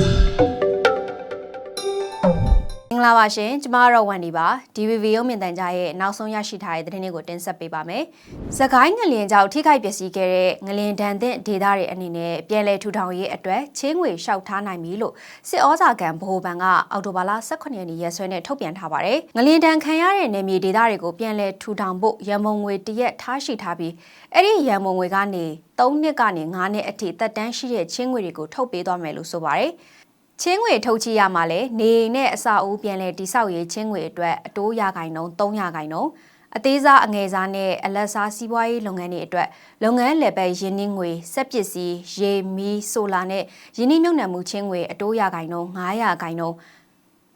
Thank you. ဂလာပါရှင်ကျမကတော့ဝန်ဒီပါ DVV ရုံမြင့်တန်ကြားရဲ့နောက်ဆုံးရရှိထားတဲ့သတင်းတွေကိုတင်ဆက်ပေးပါမယ်။စကိုင်းငလင်ကြောင့်ထိခိုက်ပျက်စီးခဲ့တဲ့ငလင်ဒဏ်သင့်ဒေသတွေအနေနဲ့ပြည်လဲထူထောင်ရေးအတွက်ချင်းငွေလျှောက်ထားနိုင်ပြီလို့စစ်ဩဇာကန်ဗဟိုဘဏ်ကအောက်တိုဘာလ18ရက်နေ့ရက်စွဲနဲ့ထုတ်ပြန်ထားပါတယ်။ငလင်ဒဏ်ခံရတဲ့နယ်မြေဒေသတွေကိုပြည်လဲထူထောင်ဖို့ရန်ပုံငွေတရက်ထားရှိထားပြီးအဲ့ဒီရန်ပုံငွေကနေ3နှစ်ကနေ9နှစ်အထိတက်တန်းရှိတဲ့ချင်းငွေတွေကိုထုတ်ပေးသွားမယ်လို့ဆိုပါတယ်။ ချင်းငွေထုတ်ချရမှာလဲနေအိမ်နဲ့အစာအုပ်ပြန်လဲတိဆောက်ရေးချင်းငွေအတွက်အတိုးရဂိုင်နှုန်း300ဂိုင်နှုန်းအသေးစားအငယ်စားနဲ့အလက်စားစီးပွားရေးလုပ်ငန်းတွေအတွက်လုပ်ငန်းလည်ပတ်ရင်းနှီးငွေစက်ပစ္စည်းရေမီးဆိုလာနဲ့ရင်းနှီးမြှုပ်နှံမှုချင်းငွေအတိုးရဂိုင်နှုန်း900ဂိုင်နှုန်း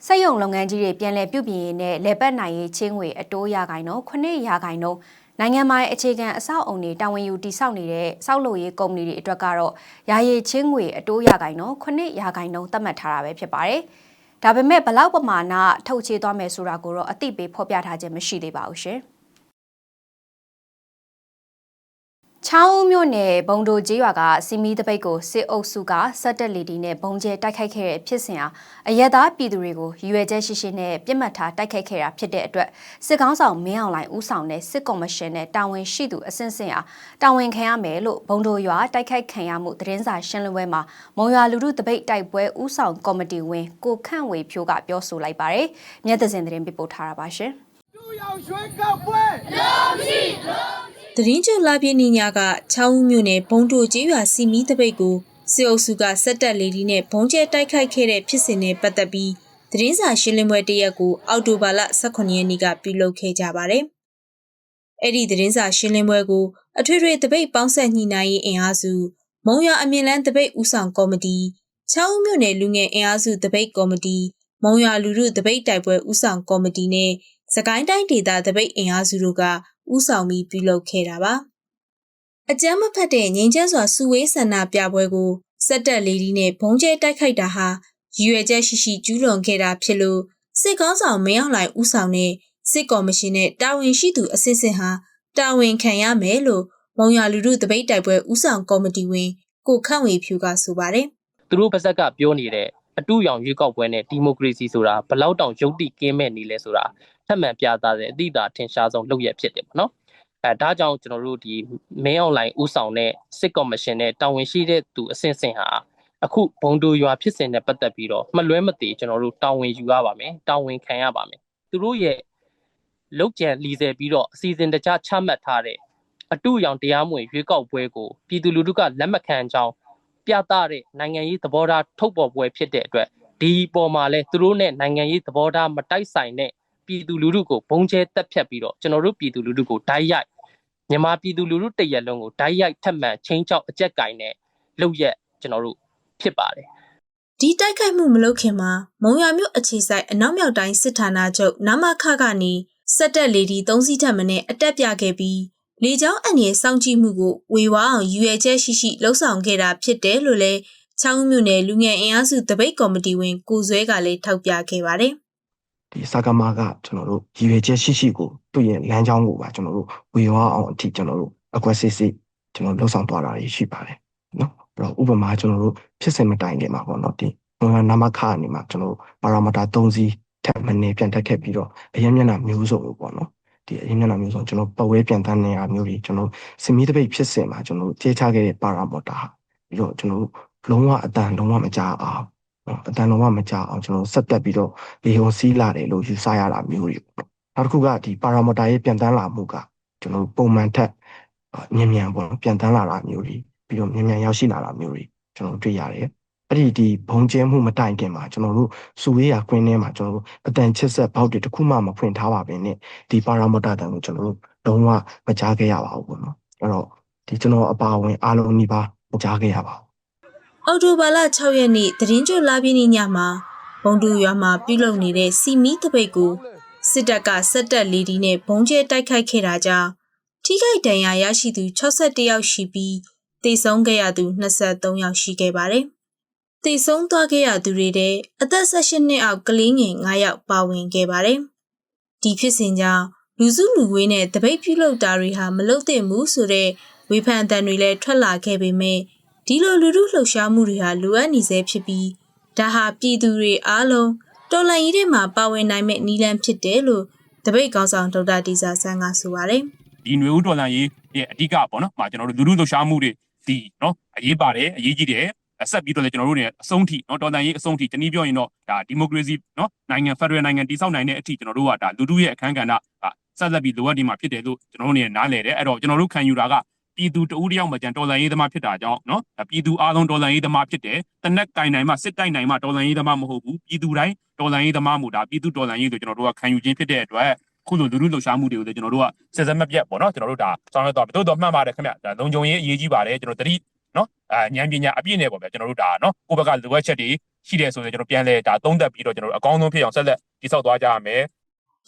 စက်ရုံလုပ်ငန်းကြီးတွေပြန်လည်ပြုပြင်ရေးနဲ့လည်ပတ်နိုင်ရေးချင်းငွေအတိုးရဂိုင်နှုန်း900ဂိုင်နှုန်း နိုင်ငံပိုင်အခြေခံအဆောက်အုံတွေတာဝန်ယူတည်ဆောက်နေတဲ့စောက်လုပ်ရေးကုမ္ပဏီတွေအတွက်ကတော့ယာယီချင်းငွေအတိုးရဂိုင်နှုန်း9ရာဂိုင်နှုန်းသတ်မှတ်ထားတာပဲဖြစ်ပါတယ်။ဒါပေမဲ့ဘလောက်ပမာဏထုတ်ချေသွားမယ်ဆိုတာကိုတော့အသိပေးဖော်ပြထားခြင်းမရှိသေးပါဘူးရှင်။ ချောင်းဦးမြို့နယ်ဘုံဒိုကျေးရွာကစီမီတပိတ်ကိုစစ်အုပ်စုကစက်တက်လီဒီနဲ့ဘုံကျဲတိုက်ခိုက်ခဲ့တဲ့ဖြစ်စဉ်ဟာအရက်သားပြည်သူတွေကိုရည်ရွယ်ချက်ရှိရှိနဲ့ပြစ်မှတ်ထားတိုက်ခိုက်ခဲ့တာဖြစ်တဲ့အတွက်စစ်ကောင်းဆောင်မင်းအောင်လှိုင်ဦးဆောင်တဲ့စစ်ကော်မရှင်နဲ့တာဝန်ရှိသူအဆင့်ဆင့်အားတာဝန်ခံရမယ်လို့ဘုံဒိုရွာတိုက်ခိုက်ခံရမှုသတင်းစာရှင်းလင်းပွဲမှာမုံရွာလူထုတပိတ်တိုက်ပွဲဦးဆောင်ကော်မတီဝင်ကိုခန့်ဝေဖြိုးကပြောဆိုလိုက်ပါတယ်။မြတ်သစင်သတင်းပေးပို့ထားတာပါရှင်။လူရောက်ရွှေကောက်ပွဲသ တင်းကျွလာပြည့်နေညကချောင်းဦးမြို့နယ်ဘုံတို့ကျေးရွာစီမီတပိတ်ကိုစစ်အုပ်စုကစက်တက်လေဒီနဲ့ဘုံကျဲတိုက်ခိုက်ခဲ့တဲ့ဖြစ်စဉ်နဲ့ပတ်သက်ပြီးသတင်းစာရှင်းလင်းပွဲတစ်ရက်ကိုအောက်တိုဘာလ18ရက်နေ့ကပြုလုပ်ခဲ့ကြပါတယ်။အဲ့ဒီသတင်းစာရှင်းလင်းပွဲကိုအထွေထွေတပိတ်ပေါင်းဆက်ညှိနှိုင်းရေးအင်အားစုမုံရအမြင့်လန်းတပိတ်ဦးဆောင်ကော်မတီချောင်းဦးမြို့နယ်လူငယ်အင်အားစုတပိတ်ကော်မတီမုံရလူထုတပိတ်တိုက်ပွဲဦးဆောင်ကော်မတီနဲ့စကိုင်းတိုင်းဒေသတပိတ်အင်အားစုတို့က ဥဆောင်ပြီးပြုလုပ်ခဲ့တာပါ။အကြမ်းမဖက်တဲ့ငြိမ်းချမ်းစွာစုဝေးဆန္ဒပြပွဲကိုစက်တက်လေးဒီနဲ့ဘုံကျဲတိုက်ခိုက်တာဟာရည်ရွယ်ချက်ရှိရှိကျူးလွန်ခဲ့တာဖြစ်လို့စစ်ကောင်းဆောင်မင်းအောင်လှိုင်ဦးဆောင်တဲ့စစ်ကော်မရှင်နဲ့တာဝန်ရှိသူအစစ်စစ်ဟာတာဝန်ခံရမယ်လို့မုံရလူထုတပိတ်တိုက်ပွဲဦးဆောင်ကော်မတီဝင်ကိုခန့်ဝေဖြူကဆိုပါတယ်သူတို့ပါဇက်ကပြောနေတဲ့ အတူရောင်ရွေးကောက်ပွဲနဲ့ဒီမိုကရေစီဆိုတာဘလောက်တောင်ယုတ်တိကင်းမဲ့နေလဲဆိုတာထပ်မံပြသတဲ့အသည့်တာထင်ရှားဆုံးလုပ်ရဖြစ်တယ်ပေါ့နော်အဲဒါကြောင့်ကျွန်တော်တို့ဒီမင်းအွန်လိုင်းဥဆောင်တဲ့စစ်ကော်မရှင်နဲ့တာဝန်ရှိတဲ့သူအဆင့်ဆင့်ဟာအခုဘုံဒိုရွာဖြစ်စဉ်နဲ့ပတ်သက်ပြီးတော့မလွဲမသွေကျွန်တော်တို့တာဝန်ယူရပါမယ်တာဝန်ခံရပါမယ်သူတို့ရဲ့လောက်ကျန်လီဆယ်ပြီးတော့အစီအစဉ်တကျချမှတ်ထားတဲ့အတူရောင်တရားမဝင်ရွေးကောက်ပွဲကိုပြည်သူလူထုကလက်မခံကြောင်း ပြသတဲ့နိုင်ငံရေးသဘောထားထုတ်ပေါ်ပွဲဖြစ်တဲ့အတွက်ဒီပေါ်မှာလဲသူတို့နဲ့နိုင်ငံရေးသဘောထားမတိုက်ဆိုင်တဲ့ပြည်သူလူထုကိုဘုံကျဲတက်ဖြတ်ပြီးတော့ကျွန်တော်တို့ပြည်သူလူထုကိုဓာတ်ရိုက်မြန်မာပြည်သူလူထုတရက်လုံးကိုဓာတ်ရိုက်ထက်မှန်ချင်းချောက်အကြက်ကင်နဲ့လုပ်ရက်ကျွန်တော်တို့ဖြစ်ပါတယ်။ဒီတိုက်ခိုက်မှုမလုပ်ခင်မှာမုံရမြို့အခြေဆိုင်အနောက်မြောက်တိုင်းစစ်ဌာနချုပ်နမခကနေစက်တက်လေဒီ၃စီးထပ်မနဲ့အတက်ပြခဲ့ပြီး လေကြောင်းအန်ရဲ့စောင့်ကြည့်မှုကိုဝေဝါအောင်ယူရဲချက်ရှိရှိလှုပ်ဆောင်ခဲ့တာဖြစ်တယ်လို့လည်းချောင်းမြို့နယ်လူငယ်အင်အားစုတပိတ်ကော်မတီဝင်ကိုဇွဲကလည်းထောက်ပြခဲ့ပါတယ်။ဒီစကားမကကျွန်တော်တို့ရည်ရွယ်ချက်ရှိရှိကိုသူ့ရဲ့လမ်းကြောင်းကိုပါကျွန်တော်တို့ဝေဝါအောင်အထိကျွန်တော်တို့အကွက်စစ်စစ်ကျွန်တော်လှုပ်ဆောင်သွားတာရှိပါတယ်နော်အဲ့တော့ဥပမာကျွန်တော်တို့ဖြစ်စဉ်မတိုင်ခင်မှာပေါ့နော်ဒီနာမခအနေမှာကျွန်တော်တို့ပါရာမတာ3စီးထပ်မနေပြန်တက်ခဲ့ပြီးတော့အရင်မျက်နှာမျိုးစုံလို့ပေါ့နော် ဒီအရင်မျက်နှာမျိုးစုံကျွန်တော်ပတ်ဝဲပြန်တန်းနေအမျိုးကြီးကျွန်တော်စမီတပိတ်ဖြစ်စဉ်မှာကျွန်တော်ကြေးချခဲ့တဲ့ပါရာမတာပြီးတော့ကျွန်တော်လုံးဝအတန်လုံးဝမကြအောင်နော်အတန်လုံးဝမကြအောင်ကျွန်တော်ဆက်တက်ပြီးတော့လေဟွန်စီးလာတယ်လို့ယူဆရတာမျိုးတွေပေါ့နောက်တစ်ခုကဒီပါရာမတာရဲ့ပြန်တန်းလာမှုကကျွန်တော်ပုံမှန်ထက်ညံ့ညံ့ပေါ့နော်ပြန်တန်းလာတာမျိုးတွေပြီးတော့ညံ့ညံ့ရောက်ရှိလာတာမျိုးတွေကျွန်တော်တွေ့ရတယ် အဲ့ဒီဒီဘုံကျဲမှုမတိုင်ခင်မှာကျွန်တော်တို့စူဝေးရကွင်းထဲမှာကျွန်တော်တို့အတန်ချစ်ဆက်ဘောက်တွေတခုမှမဖွင့်ထားပါဘဲနဲ့ဒီပါရာမတာတန်ကိုကျွန်တော်တို့လုံးဝမကြားခဲ့ရပါဘူးပေါ့နော်အဲ့တော့ဒီကျွန်တော်အပါဝင်အားလုံးဒီပါမကြားခဲ့ရပါဘူးအော်တိုဘာလ6ရက်နေ့သတင်းကြိုလာပြင်းညမှာဘုံတူရွာမှာပြုလုပ်နေတဲ့စီမီတပိတ်ကိုစစ်တပ်ကစက်တက်လေဒီနဲ့ဘုံကျဲတိုက်ခိုက်ခဲ့တာကြောင့်ထိခိုက်ဒဏ်ရာရရှိသူ61ယောက်ရှိပြီးတေဆုံးခဲ့ရသူ23ယောက်ရှိခဲ့ပါတယ်။ တေဆုံးသွားခဲ့ရသူတွေတဲ့အသက်18နှစ်အောက်ကလေးငယ်9ယောက်ပါဝင်ခဲ့ပါတယ်။ဒီဖြစ်စဉ်ကြောင့်လူစုလူဝေးနဲ့တပိတ်ပြုလုပ်တာတွေဟာမလုပ်သင့်ဘူးဆိုတဲ့ဝေဖန်အတန်တွေလည်းထွက်လာခဲ့ပေမဲ့ဒီလိုလူထုလှုပ်ရှားမှုတွေဟာလိုအပ်နေစေဖြစ်ပြီးဒါဟာပြည်သူတွေအားလုံးတော်လှန်ရေးထဲမှာပါဝင်နိုင်မဲ့နီလန်ဖြစ်တယ်လို့တပိတ်ကောင်ဆောင်ဒေါက်တာဒီဇာဆန်းကဆိုပါတယ်ဒီຫນွေဦးတော်လန်ရေးရဲ့အဓိကပေါ့နော်။မှာကျွန်တော်တို့လူလူလှူရှားမှုတွေဒီနော်အရေးပါတယ်အရေးကြီးတယ်အ ဆက်ပြီးတော့လည်းကျွန်တော်တို့နေအဆုံးထိနော်တော်တန်ရေးအဆုံးထိတနည်းပြောရင်တော့ဒါဒီမိုကရေစီနော်နိုင်ငံဖက်ဒရယ်နိုင်ငံတည်ဆောက်နိုင်တဲ့အထိကျွန်တော်တို့ကဒါလူထုရဲ့အခမ်းကဏ္ဍကဆက်လက်ပြီးလိုအပ်ဒီမှာဖြစ်တယ်လို့ကျွန်တော်တို့နေနားလည်တယ်အဲ့တော့ကျွန်တော်တို့ခံယူတာကပြည်သူတဦးတယောက်မှကြံတော်လန်ရေးသမားဖြစ်တာကြောင့်နော်ပြည်သူအားလုံးတော်လန်ရေးသမားဖြစ်တယ်တနက်ကင်နိုင်မှစစ်တိုက်နိုင်မှတော်လန်ရေးသမားမဟုတ်ဘူးပြည်သူတိုင်းတော်လန်ရေးသမားမို့ဒါပြည်သူတော်လန်ရေးဆိုကျွန်တော်တို့ကခံယူခြင်းဖြစ်တဲ့အတွက်ခုလိုလူလူလှုပ်ရှားမှုတွေကိုလည်းကျွန်တော်တို့ကစစမပြတ်ပေါ့နော်ကျွန်တော်တို့ဒါဆောင်ရွက်သွားပြီတိုးတော့မှတ်ပါတယ်ခင်ဗျဒါလုံခြုံရေးအရေးကြီးပါတယ်ကျွန်တော်တတိ နော်အာဉာဏ်ပညာအပြည့်နဲ့ပေါ့ဗျာကျွန်တော်တို့ဒါနော်ကိုယ့်ဘက်ကလိုအပ်ချက်တွေရှိတယ်ဆိုရင်ကျွန်တော်ပြန်လဲဒါသုံးသပ်ပြီးတော့ကျွန်တော်တို့အကောင်းဆုံးဖြစ်အောင်ဆက်လက်တိဆောက်သွားကြရမယ်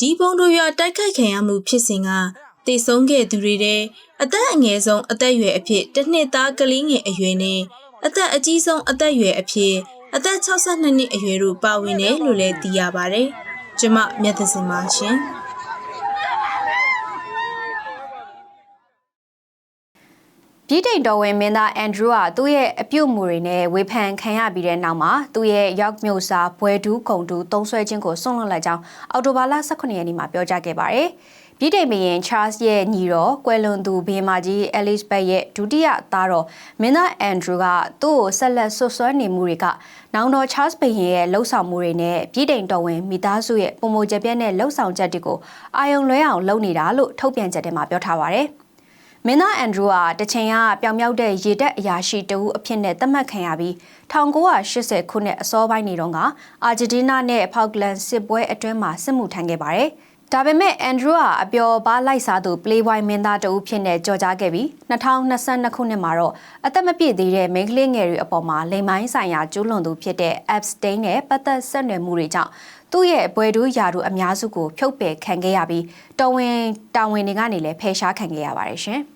ဒီပုံတို့ရတိုက်ခိုက်ခံရမှုဖြစ်စဉ်ကတည်ဆုံးခဲ့သူတွေတဲ့အသက်အငယ်ဆုံးအသက်အရွယ်အဖြစ်တစ်နှစ်သားကလေးငယ်အရွယ်နဲ့အသက်အကြီးဆုံးအသက်အရွယ်အဖြစ်အသက်62နှစ်အရွယ်တို့ပါဝင်တယ်လို့လည်းသိရပါတယ်။ကျမမြတ်သစင်ပါရှင်။ ပြည်တိန်တော်ဝင်မင်းသားအန်ဒရူးကသူ့ရဲ့အပြုတ်မှုတွေနဲ့ဝေဖန်ခံရပြီးတဲ့နောက်မှာသူ့ရဲ့ရောက်မြို့စာဘွယ်ဒူးခုံဒူးသုံးဆွဲခြင်းကိုဆွန့်လွတ်လိုက်ကြောင်းအော်တိုဘာလ18ရက်နေ့မှာပြောကြားခဲ့ပါတယ်။ပြည်တိန်ဘုရင် Charles ရဲ့ညီတော်ကွယ်လွန်သူဘုရင်မကြီး Elizabeth ရဲ့ဒုတိယသားတော်မင်းသားအန်ဒရူးကသူ့ကိုဆက်လက်ဆွဆွဲနေမှုတွေကနောင်တော် Charles ဘုရင်ရဲ့လှုပ်ဆောင်မှုတွေနဲ့ပြည်တိန်တော်ဝင်မိသားစုရဲ့ပုံမချက်ပြက်တဲ့လှုပ်ဆောင်ချက်တွေကိုအာယုံလွဲအောင်လုပ်နေတာလို့ထုတ်ပြန်ချက်ထဲမှာပြောထားပါတယ်။ မင်းသားအန်ဒရူဟာတချိန်ကပျောင်မြောက်တဲ့ရေတပ်အရာရှိတဦးအဖြစ်နဲ့သတ်မှတ်ခံရပြီး1980ခုနှစ်အစောပိုင်းနေတုန်းကအာဂျင်တီးနားနဲ့ဖောက်လန်စစ်ပွဲအတွင်းမှာစစ်မှုထမ်းခဲ့ပါတယ်။ဒါပေမဲ့အန်ဒရူဟာအပျော်ပါလိုက်စားသူ Playboy မင်းသားတဦးဖြစ်နေကြော်ကြားခဲ့ပြီး2022ခုနှစ်မှာတော့အသက်မပြည့်သေးတဲ့မိန်းကလေးငယ်တွေအပေါ်မှာလိမ်မိုင်းဆိုင်ရာကျူးလွန်သူဖြစ်တဲ့ Epstein နဲ့ပတ်သက်ဆက်နွယ်မှုတွေကြောင့်သူ့ရဲ့ဘွယ်တူးယာတူအများစုကိုဖြုတ်ပယ်ခံခဲ့ရပြီးတော်ဝင်တာဝန်တွေကနေလည်းဖယ်ရှားခံခဲ့ရပါတယ်ရှင်။